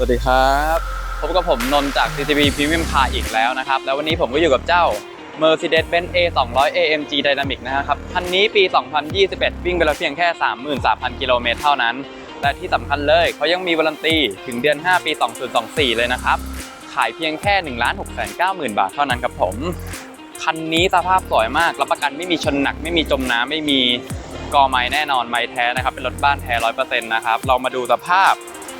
สวัสดีครับพบกับผมนนท์จาก CCB Premium Car อีกแล้วนะครับ แล้ววันนี้ผมก็อยู่กับเจ้า Mercedes-Benz A 200 AMG Dynamic นะครับคันนี้ปี 2021 วิ่งไปแล้วเพียงแค่ 33,000 กิโลเมตรเท่านั้น และที่สำคัญเลยเขายังมีวารันตีถึงเดือน 5 ปี 2024 เลยนะครับ ขายเพียงแค่ 1 6 9 0 0 0 0บาทเท่านั้นครับผม คันนี้สภาพสวยมากรับประกันไม่มีชนหนักไม่มีจมน้ำไม่มีกอไม้แน่นอนไม้แท้นะครับเป็นรถบ้านแท้ร้อยเปอร์เซ็นต์นะครับเรามาดูสภาพ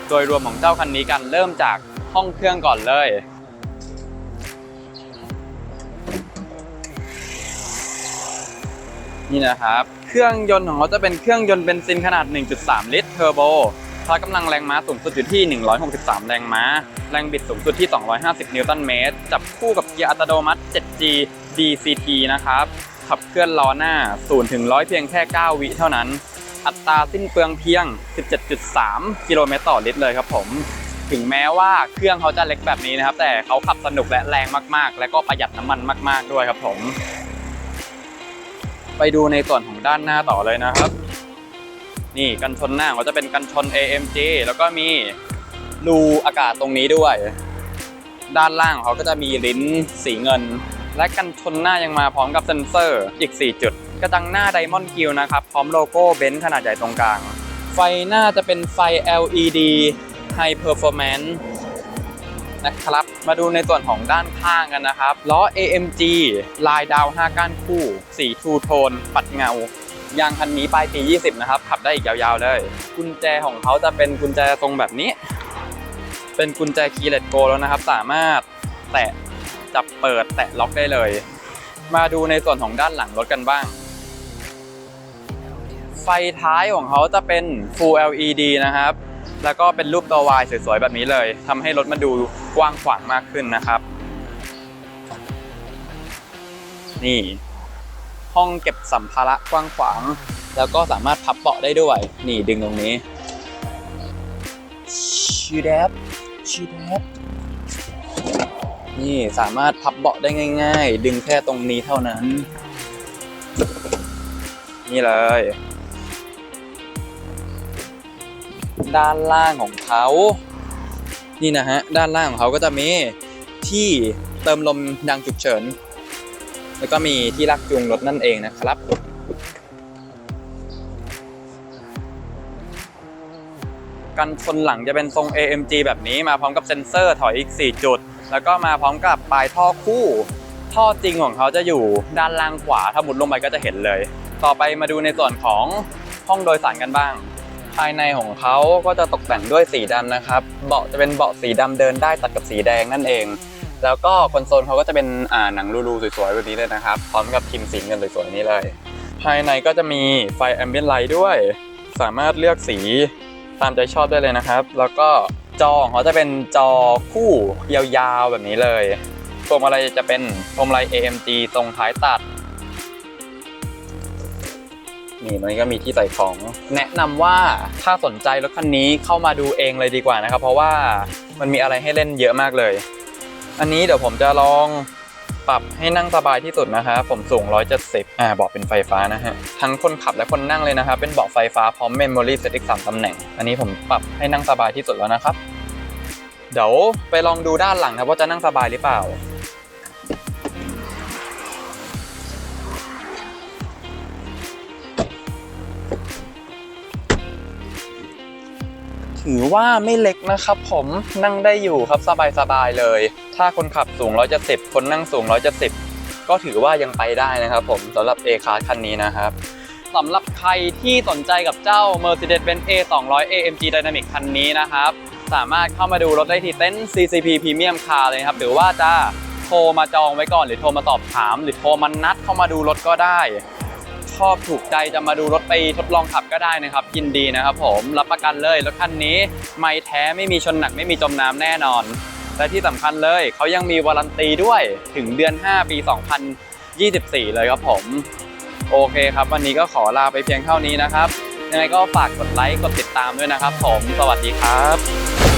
โดยรวมของเจ้าคันนี้กันเริ่มจากห้องเครื่องก่อนเลย นี่นะครับ เครื่องยนต์ของเขาจะเป็นเครื่องยนต์เบนซินขนาด 1.3 ลิตรเทอร์โบพละกำลังแรงม้าสูงสุดอยู่ที่ 163 แรงม้า แรงบิดสูงสุดที่ 250 นิวตันเมตร จับคู่กับเกียร์อัตโนมัติ 7G DCT นะครับ ขับเคลื่อนล้อหน้า0ถึง100 เพียงแค่ 9 วิเท่านั้น อัตราสิ้นเปลืองเพียง 17.3 กิโลเมตรต่อลิตรเลยครับผมถึงแม้ว่าเครื่องเขาจะเล็กแบบนี้นะครับ แต่เขาขับสนุกและแรงมากๆ และก็ประหยัดน้ำมันมาก ๆด้วยครับผม ไปดูในส่วนของด้านหน้าต่อเลยนะครับ นี่กันชนหน้าเขาจะเป็นกันชน AMG แล้วก็มีรูอากาศตรงนี้ด้วย ด้านล่างเขาก็จะมีลิ้นสีเงิน และกันชนหน้ายังมาพร้อมกับเซ็นเซอร์อีก 4 จุด กระจังหน้าไดมอนด์กิลนะครับ พร้อมโลโก้เบนซ์ขนาดใหญ่ตรงกลาง ไฟหน้าจะเป็นไฟ LED High Performance นะครับ มาดูในส่วนของด้านข้างกันนะครับ ล้อ AMG ลายดาว 5 ก้านคู่ สีทูโทน ปัดเงายางคันนี้ปลายปี 20 นะครับ ขับได้อีกยาวๆเลย กุญแจของเขาจะเป็นกุญแจทรงแบบนี้ เป็นกุญแจคีย์เลตโกแล้วนะครับ สามารถแตะจับเปิดแตะล็อกได้เลย มาดูในส่วนของด้านหลังรถกันบ้าง ฟท้ายของเขาจะเป็น Full LED นะครับ แล้วก็เป็นรูปตัว Y สวยๆ แบบนี้เลยทำให้รถมันดูกว้างขวางมากขึ้นนะครับ นี่ ห้องเก็บสัมภาระกว้างขวาง แล้วก็สามารถพับเบาะได้ด้วย นี่ดึงตรงนี้ชีแดบชีแดบนี่สามารถพับเบาะได้ง่าย ๆ ดึงแค่ตรงนี้เท่านั้น นี่เลย ด้านล่างของเขา นี่นะฮะ ด้านล่างของเขาก็จะมีที่เติมลมยางฉุกเฉิน แล้วก็มีที่ลากจูงรถนั่นเองนะครับ กันชนหลังจะเป็นทรง AMG แบบนี้มาพร้อมกับเซ็นเซอร์ถอยอีก 4 จุด แล้วก็มาพร้อมกับปลายท่อคู่ ท่อจริงของเขาจะอยู่ด้านล่างขวา ถ้าหมุนลงไปก็จะเห็นเลย ต่อไปมาดูในส่วนของห้องโดยสารกันบ้าง ภายในของเขาก็จะตกแต่งด้วยสีดำนะครับ เบาะจะเป็นเบาะสีดำเดินได้ตัดกับสีแดงนั่นเอง แล้วก็คอนโซลเขาก็จะเป็นอ่าหนังรูๆสวยๆแบบนี้เลยนะครับ พร้อมกับทิมพ์สีเงินสวยๆนี้เลย ภายในก็จะมีไฟแอมเบียนไลท์ด้วย สามารถเลือกสีตามใจชอบได้เลยนะครับ แล้วก็จอของเขาจะเป็นจอคู่ยาวๆแบบนี้เลยพวงมาลัยจะเป็นพวงมาลัย AMG ทรงท้ายตัด นี่ตรงนี้ก็มีที่ใส่ของ แนะนำว่าถ้าสนใจรถคันนี้เข้ามาดูเองเลยดีกว่านะครับ เพราะว่ามันมีอะไรให้เล่นเยอะมากเลย อันนี้เดี๋ยวผมจะลองปรับให้นั่งสบายที่สุดนะครับผมสูง 170 อ่าเบาะเป็นไฟฟ้านะฮะ ทั้งคนขับและคนนั่งเลยนะครับ เป็นเบาะไฟฟ้าพร้อมเมมโมรี่เซตอีก3ตำแหน่ง อันนี้ผมปรับให้นั่งสบายที่สุดแล้วนะครับ เดี๋ยวไปลองดูด้านหลังนะว่าจะนั่งสบายหรือเปล่า ถือว่าไม่เล็กนะครับ ผมนั่งได้อยู่ครับสบายๆเลย ถ้าคนขับสูง170คนนั่งสูง170ก็ถือว่ายังไปได้นะครับ ผมสำหรับ A Class คันนี้นะครับสำหรับใครที่สนใจกับเจ้า Mercedes-Benz A 200 AMG Dynamic คันนี้นะครับ สามารถเข้ามาดูรถได้ที่เต็นท์ CCP Premium Car เลยครับ หรือว่าจะโทรมาจองไว้ก่อน หรือโทรมาสอบถาม หรือโทรมานัดเข้ามาดูรถก็ได้ ชอบถูกใจจะมาดูรถไปทดลองขับก็ได้นะครับยินดีนะครับผมรับประกันเลยรถคันนี้ไม่แท้ไม่มีชนหนักไม่มีจมน้ำแน่นอน และที่สำคัญเลยเขายังมีวารันตีด้วยถึงเดือน 5 ปี 2024 เลยครับผม โอเคครับ วันนี้ก็ขอลาไปเพียงเท่านี้นะครับยังไงก็ฝากกดไลค์กดติดตามด้วยนะครับผม สวัสดีครับ